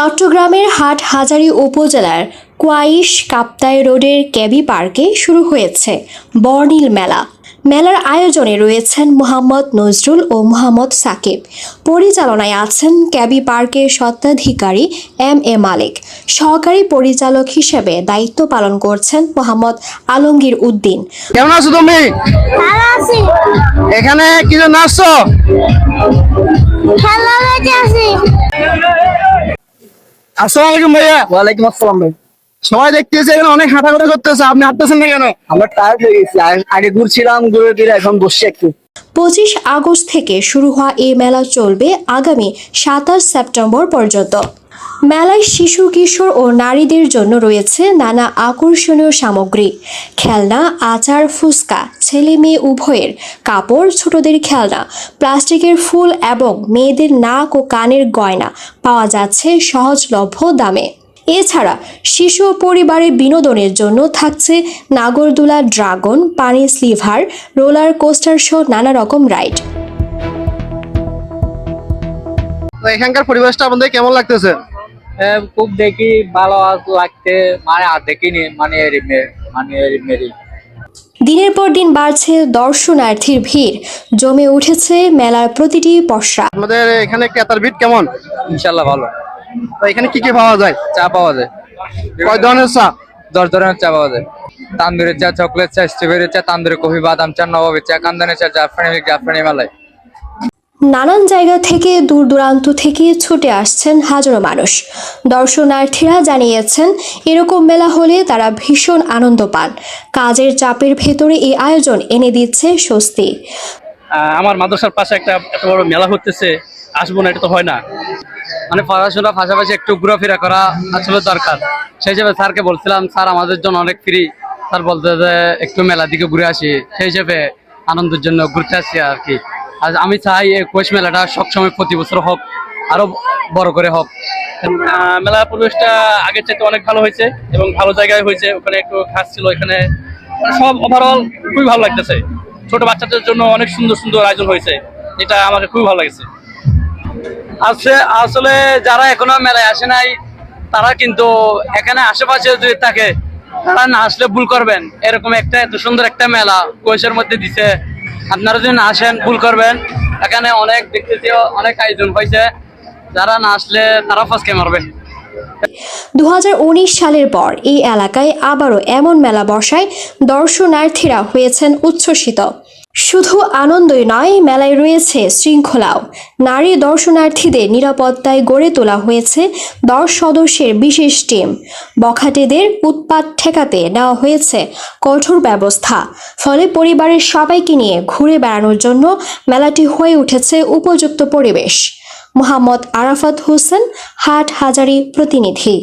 চট্টগ্রামের হাট হাজারী উপজেলার কোয়াইশ কাপ্তাই রোডের ক্যাবি পার্কে শুরু হয়েছে বর্ণিল মেলা। মেলার আয়োজনে রয়েছেন মোহাম্মদ নজরুল ও মোহাম্মদ সাকিব। পরিচালনায় আছেন ক্যাবি পার্কের স্বত্বাধিকারী এম এ মালিক। সহকারী পরিচালক হিসেবে দায়িত্ব পালন করছেন মোহাম্মদ আলমগীর উদ্দিন। কেমন আছো তুমি? এখানে কি জন্য আসসালামু আলাইকুম ভাইয়া। ওয়ালাইকুম আসসালাম ভাই। সবাই দেখতেছে এখানে অনেক হাঁটাঘাটা করতেছে আপনি হাঁটতেছেন না কেন? আমরা টায়ার্ড হয়ে গেছি আগে- আগে ঘুরছিলাম ঘুরে ফিরে এখন বসছি একটু। পঁচিশ আগস্ট থেকে শুরু হওয়া এই মেলা চলবে আগামী সাতাশ সেপ্টেম্বর পর্যন্ত। মেলায় শিশু, কিশোর ও নারীদের জন্য রয়েছে নানা আকর্ষণীয় সামগ্রী। খেলনা, আচার, ফুচকা, ছেলে মেয়ে উভয়ের কাপড়, ছোটদের খেলনা, প্লাস্টিকের ফুল এবং মেয়েদের নাক ও কানের গয়না পাওয়া যাচ্ছে সহজলভ্য দামে। এছাড়া শিশু পরিবারের বিনোদনের জন্য থাকছে নাগরদোলা ড্রাগন, পানি স্লিভার, রোলার কোস্টার সহ নানা রকম রাইড। এখানকার পরিবেশটা আপনাদের কেমন লাগতেছে? খুব দেখি ভালো লাগতে মানে আর দেখিনি মানে মানে মেরি দিনের পর দিন বাড়ছে দর্শনার্থীর ভিড় জমে উঠেছে মেলার প্রতিটি পসরা। আপনাদের এখানে ক্রেতার ভিড় কেমন? ইনশাল্লাহ ভালো। তো এখানে কি কি পাওয়া যায়? চা পাওয়া যায়। কয় ধরনের চা? দশ ধরনের চা পাওয়া যায়। তান্দুরি চা চকলেট চা স্ট্রবেরি চা তান্দুরি কফি বাদাম চা নবাবী চা কান্দানি চা জাফরানি জাফরানি মালাই নানান জায়গা থেকে, দূর দূরান্ত থেকে ছুটে আসছেন হাজারো মানুষ। দর্শনার্থীরা জানিয়েছেন, এরকম মেলা হলে তারা ভীষণ আনন্দ পান। কাজের চাপের ভেতরে এই আয়োজন এনে দিচ্ছে স্বস্তি। আমার মাদ্রাসার পাশে একটা এত বড় মেলা হতেছে, আসব না, এটা তো হয় না। মানে পড়াশোনা পাশাপাশি একটু ঘোরাফেরা করা আসলে দরকার। সেই হিসেবে স্যারকে বলছিলাম, স্যার, আমাদের জন্য অনেক ফ্রি স্যার বলতে যে, একটু মেলা দিকে ঘুরে আসি। সেই হিসেবে আনন্দের জন্য ঘুরতে আসি আর কি। আর আমি চাই এই কোষ মেলাটা সবসময় প্রতি বছর হোক আরও বড় করে হোক। মেলার পরিবেশটা আগের চাইতে অনেক ভালো হয়েছে এবং ভালো জায়গায় হয়েছে ওখানে একটু ঘাস ছিল এখানে সব ওভারঅল খুবই ভালো লাগতেছে। ছোট বাচ্চাদের জন্য অনেক সুন্দর সুন্দর আয়োজন হয়েছে এটা আমাকে খুবই ভালো লাগছে। আসলে আসলে যারা এখনও মেলায় আসে নাই তারা কিন্তু এখানে আশেপাশে যদি থাকে তারা না আসলে ভুল করবেন। এরকম একটা এত সুন্দর একটা মেলা কৈশের মধ্যে দিছে। আপনারা যদি না আসেন, ভুল করবেন। এখানে অনেক দেখতেছি অনেক আয়োজন হয়েছে। যারা না আসলে তারা ফসকে মারবে। দু হাজার উনিশ সালের পর এই এলাকায় আবারও এমন মেলা বসায় দর্শনার্থীরা হয়েছেন উচ্ছ্বসিত। শুধু আনন্দই নয়, মেলায় রয়েছে শৃঙ্খলাও। নারী দর্শনার্থীদের নিরাপত্তায় গড়ে তোলা হয়েছে দশ সদস্যের বিশেষ টিম। বখাটেদের উৎপাত ঠেকাতে নেওয়া হয়েছে কঠোর ব্যবস্থা। ফলে পরিবারের সবাইকে নিয়ে ঘুরে বেড়ানোর জন্য মেলাটি হয়ে উঠেছে উপযুক্ত পরিবেশ। মোহাম্মদ আরাফাত হোসেন হাট হাজারি প্রতিনিধি।